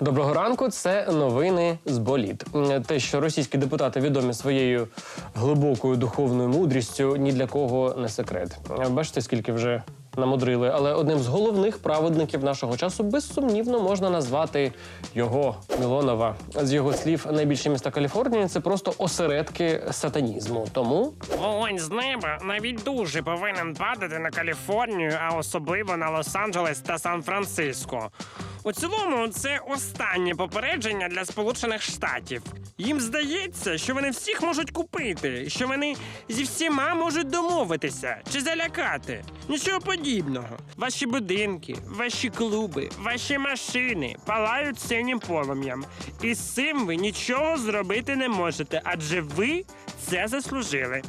Доброго ранку. Це новини з боліт. Те, що російські депутати відомі своєю глибокою духовною мудрістю, ні для кого не секрет. Бачите, скільки вже намудрили. Але одним з головних праведників нашого часу безсумнівно можна назвати його Мілонова. З його слів, найбільші міста Каліфорнії це просто осередки сатанізму. Тому Вогонь з неба навіть дуже повинен падати на Каліфорнію, а особливо на Лос-Анджелес та Сан-Франциско. У цілому, це останнє попередження для Сполучених Штатів. Їм здається, що вони всіх можуть купити, що вони зі всіма можуть домовитися чи залякати. Нічого подібного. Ваші будинки, ваші клуби, ваші машини палають синім полум'ям. І з цим ви нічого зробити не можете, адже ви це заслужили.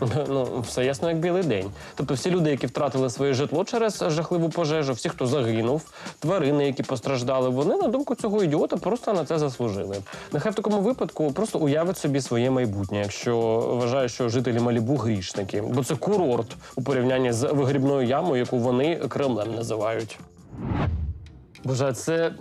Ну, все ясно, як білий день. Тобто, всі люди, які втратили своє житло через жахливу пожежу, всі, хто загинув, тварини, які постраждали, вони, на думку цього ідіота, просто на це заслужили. Нехай в такому випадку просто уявить собі своє майбутнє, якщо вважає, що жителі Малібу грішники, бо це курорт у порівнянні з вигрібною ямою, яку вони Кремлем називають. Боже, це.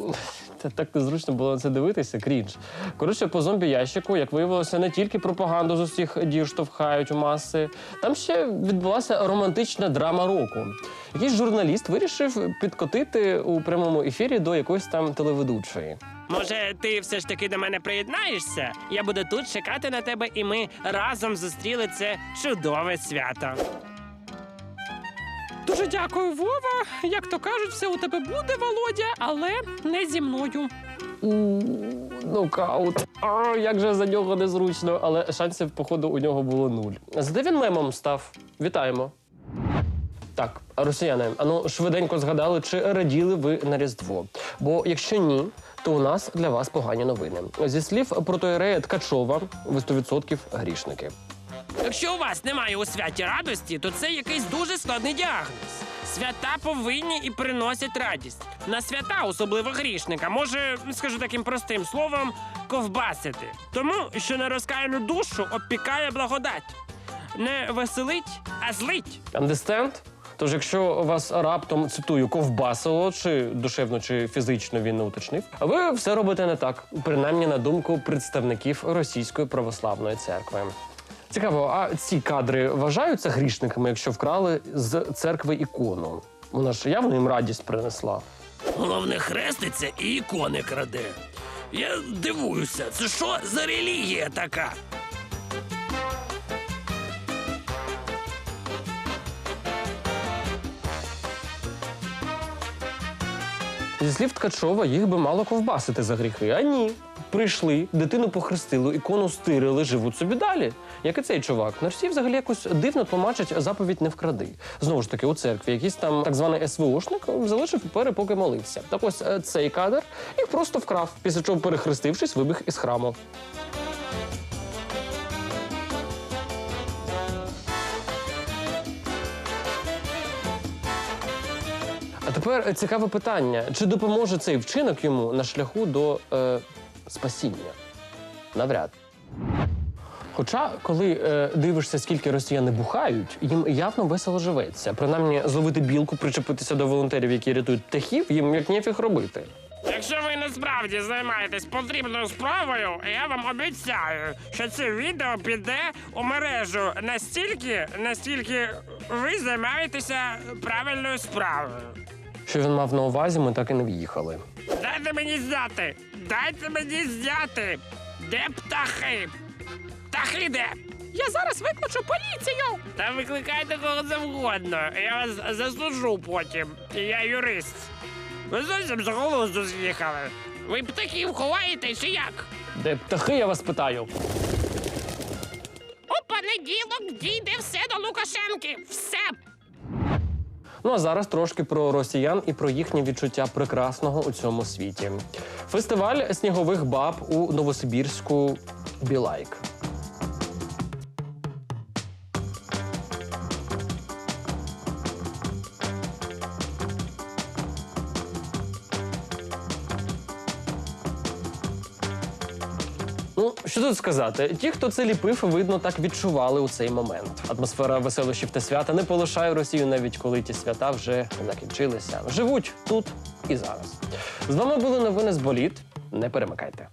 Так незручно було на це дивитися, крінж. Коротше, по зомбі-ящику, як виявилося, не тільки пропаганду з усіх дій штовхають у маси. Там ще відбулася романтична драма року. Якийсь журналіст вирішив підкотити у прямому ефірі до якоїсь там телеведучої. Може, ти все ж таки до мене приєднаєшся? Я буду тут чекати на тебе, і ми разом зустріли це чудове свято. Дуже дякую, Вова. Як то кажуть, все у тебе буде, Володя, але не зі мною. Нокаут. А, як же за нього незручно, але шансів, походу, у нього було нуль. Зате він мемом став. Вітаємо. Так, росіяни, ану швиденько згадали, чи раділи ви на Різдво. Бо якщо ні, то у нас для вас погані новини. Зі слів протоєрея Ткачова, ви 100% грішники. Якщо у вас немає у святі радості, то це якийсь дуже складний діагноз. Свята повинні і приносять радість. На свята, особливо грішника, може, скажу таким простим словом, ковбасити. Тому що на розкаяну душу обпікає благодать. Не веселить, а злить. Understand? Тож, якщо вас раптом цитую ковбасило, чи душевно, чи фізично він не уточнив, ви все робите не так, принаймні на думку представників російської православної церкви. Цікаво, а ці кадри вважаються грішниками, якщо вкрали з церкви ікону? Вона ж явно їм радість принесла. Головне хреститься і ікони краде. Я дивуюся, це що за релігія така? Зі слів Ткачова, їх би мало ковбасити за гріхи. А ні. Прийшли, дитину похрестили, ікону стирили, живуть собі далі. Як і цей чувак. На взагалі якось дивно тлумачить заповідь не вкради. Знову ж таки, у церкві якийсь там так званий СВОшник залишив папери, поки молився. Так ось е, цей кадр їх просто вкрав, після чого, перехрестившись, вибіг із храму. А тепер е, цікаве питання: чи допоможе цей вчинок йому на шляху до е, спасіння? Навряд. Хоча, коли е, дивишся, скільки росіяни бухають, їм явно весело живеться. Принаймні, зловити білку, причепитися до волонтерів, які рятують птахів, їм як нефіг робити. Якщо ви насправді займаєтесь потрібною справою, я вам обіцяю, що це відео піде у мережу настільки, настільки ви займаєтеся правильною справою. Що він мав на увазі, ми так і не в'їхали. Дайте мені зняти! Дайте мені зняти! Де птахи? Птахи де? Я зараз викличу поліцію. Та викликайте кого завгодно. Я вас заслужу потім. Я юрист. Ви зовсім з голосу з'їхали. Ви птахів ховаєте чи як? Де птахи, я вас питаю? У понеділок дійде все до Лукашенки. Все. Ну а зараз трошки про росіян і про їхнє відчуття прекрасного у цьому світі. Фестиваль снігових баб у Новосибірську Білайк. Ну, що тут сказати? Ті, хто це ліпив, видно, так відчували у цей момент. Атмосфера веселощів та свята не полишає Росію, навіть коли ті свята вже закінчилися. Живуть тут і зараз. З вами були новини з боліт. Не перемикайте.